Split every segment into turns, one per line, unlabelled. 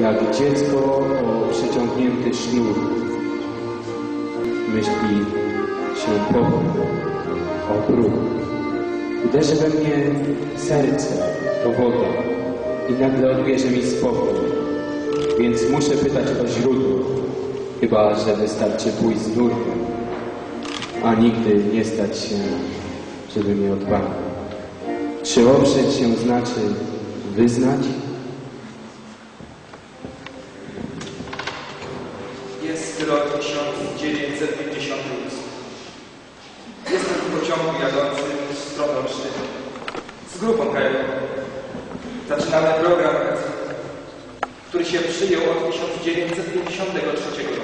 jak dziecko o przeciągnięty sznur. Myśli się powoli o próg. Uderzy we mnie serce, to woda i nagle odbierze mi spokój. Więc muszę pytać o źródło, chyba że wystarczy pójść z nurkiem, a nigdy nie stać się, żeby mnie odpalił. Czy oprzeć się znaczy wyznać?
W pociągu jadącym w stronę Olsztyna. Z grupą krajową. Zaczynamy program, który się przyjął od 1953 roku.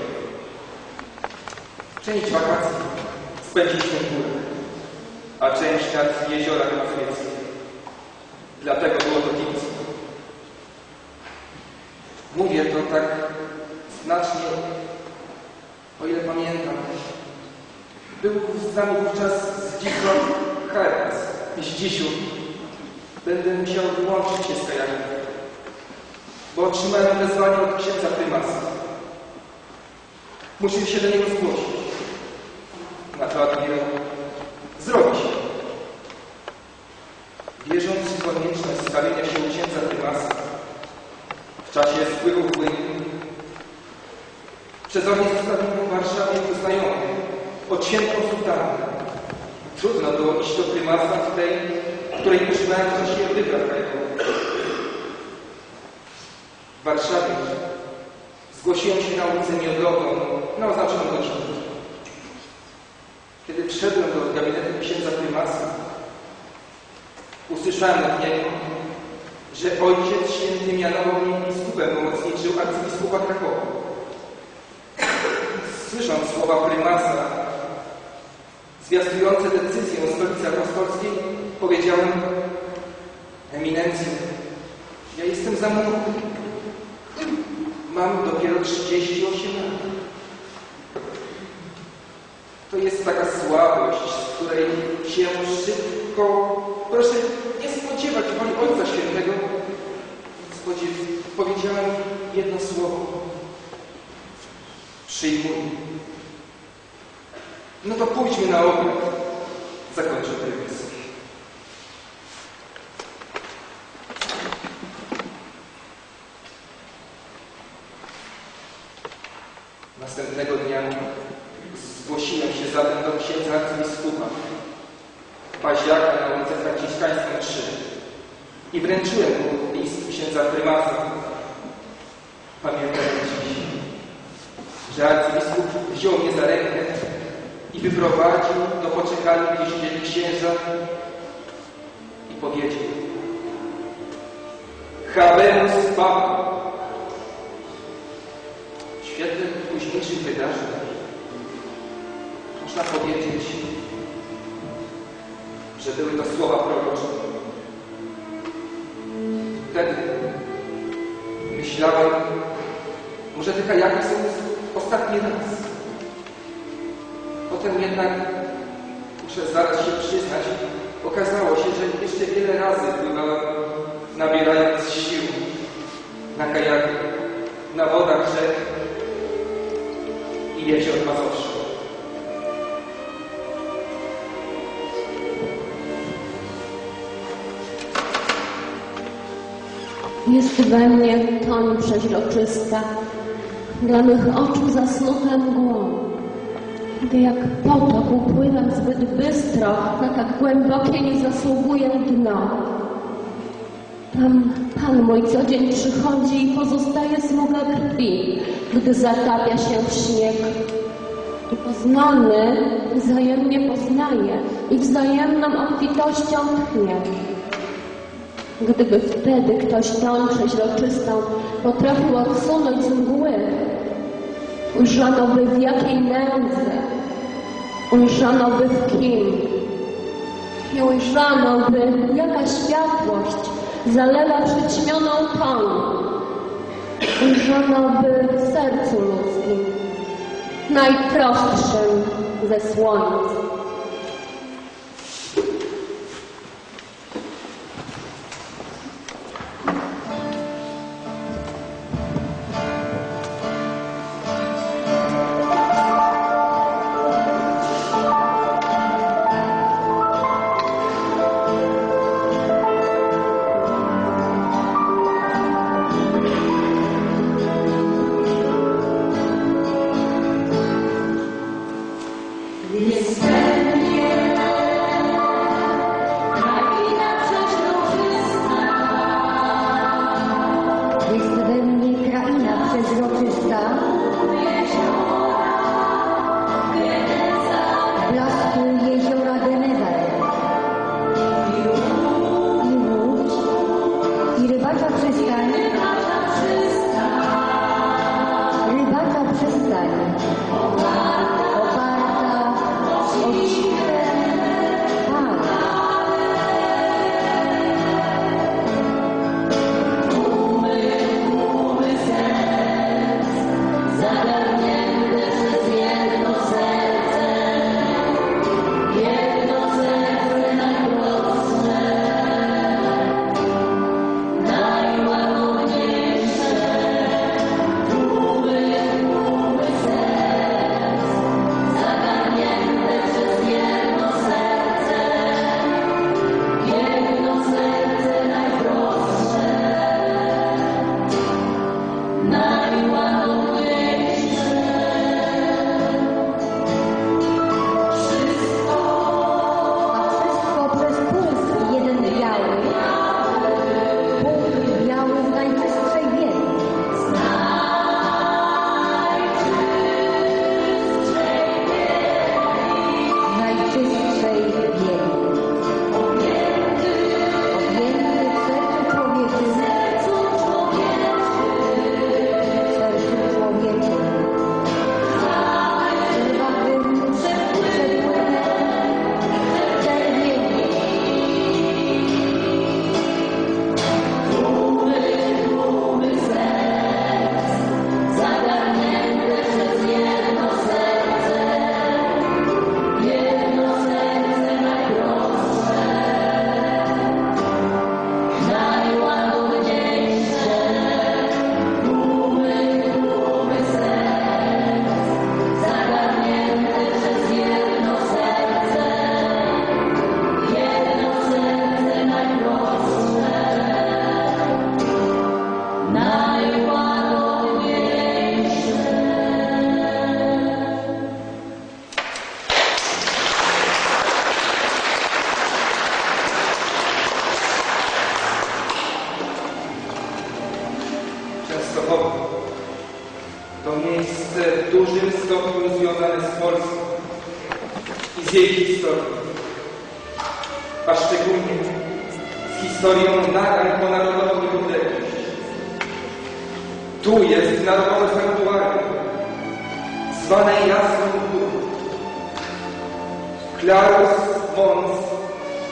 Część wakacji spędziliśmy w górach, a część nad jeziorach mazowieckie. Dlatego było to Kielce. Mówię to tak znacznie, o ile pamiętam. Był nami wówczas Zdzisław Hermes, Zdzisiu. Będę musiał wyłączyć się z kajakiem, bo otrzymałem wezwanie od księdza prymasa. Musimy się do niego zgłosić. Na to admirał zrobi się. Wierząc w konieczność stawienia się księdza prymasa w czasie spływu płynu, przez okno zostawiłem w Warszawie znajomych od świętą sultanę. Trudno było iść do prymasa w tej, której używałem w czasie wypraw krajowych. W Warszawie zgłosiłem się na ulicę Miodową na oznaczoną godzinę. Kiedy wszedłem do gabinetu księdza prymasa, usłyszałem od niego, że ojciec święty mianował mnie biskupem pomocniczym arcybiskupa Krakowa. Słysząc słowa prymasa zwiastujące decyzję o stolicy apostolskiej, powiedziałem Eminencjo, ja jestem za młody. Mam dopiero 38 lat. To jest taka słabość, z której się szybko, proszę nie spodziewać woli Ojca Świętego. Spodziew... Powiedziałem jedno słowo. Przyjmuję. No to pójdźmy na obiad. Zakończę prymis. Następnego dnia zgłosiłem się zatem do księdza arcybiskupa Paździaka na ulicę Franciszkańską 3 i wręczyłem mu list księdza prymasa. Pamiętam dziś, że arcybiskup wziął mnie za rękę i wyprowadził do poczekalni, księża i powiedział Habemus Papa. W świetle późniejszych wydarzeń można powiedzieć, że były to słowa prorocze. Wtedy myślałem, może te kajaki są ostatni raz. Potem jednak, muszę zaraz się przyznać, okazało się, że jeszcze wiele razy pływałem, nabierając sił na kajaku, na wodach rzek i jezior Mazowsza.
Jest we mnie toń przeźroczysta, dla mych oczu zasnuta mgłą. Gdy jak potok upływam zbyt bystro, na tak głębokie nie zasługuję dno. Tam Pan mój co dzień przychodzi i pozostaje smuga krwi, gdy zatapia się w śnieg. I poznany wzajemnie poznaje i wzajemną obfitością tchnie. Gdyby wtedy ktoś tą przeźroczystą potrafił odsunąć z mgły, ujrzano by w jakiej nędzy, ujrzano by w kim i ujrzano by jaka światłość zalewa przyćmioną tą, ujrzano by w sercu ludzkim, najprostszym ze słońc.
Przystań, rybacza przystań,
związane z Polską i z jej historią, a szczególnie z historią nagań po narodową niepodległość. Tu jest narodowe sanktuarium, zwane Jasną Górą. Clarus Mons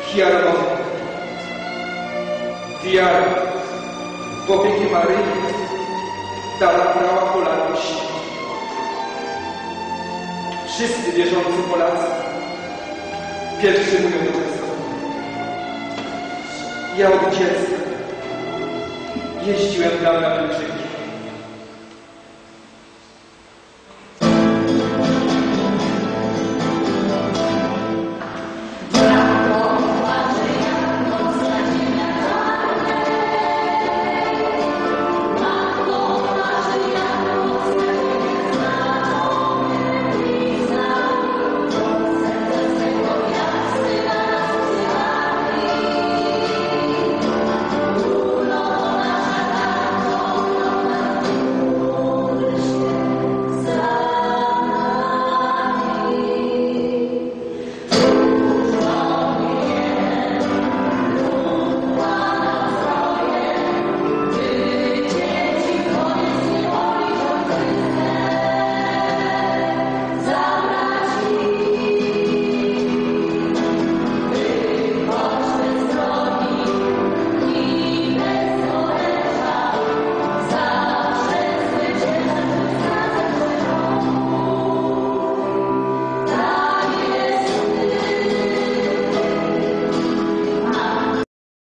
Hiermon. Diara w opieki Maryi dała prawa Polaków. Wszyscy wierzący Polacy pielgrzymują do Częstochowy. Ja od dziecka jeździłem tam na pielgrzymki.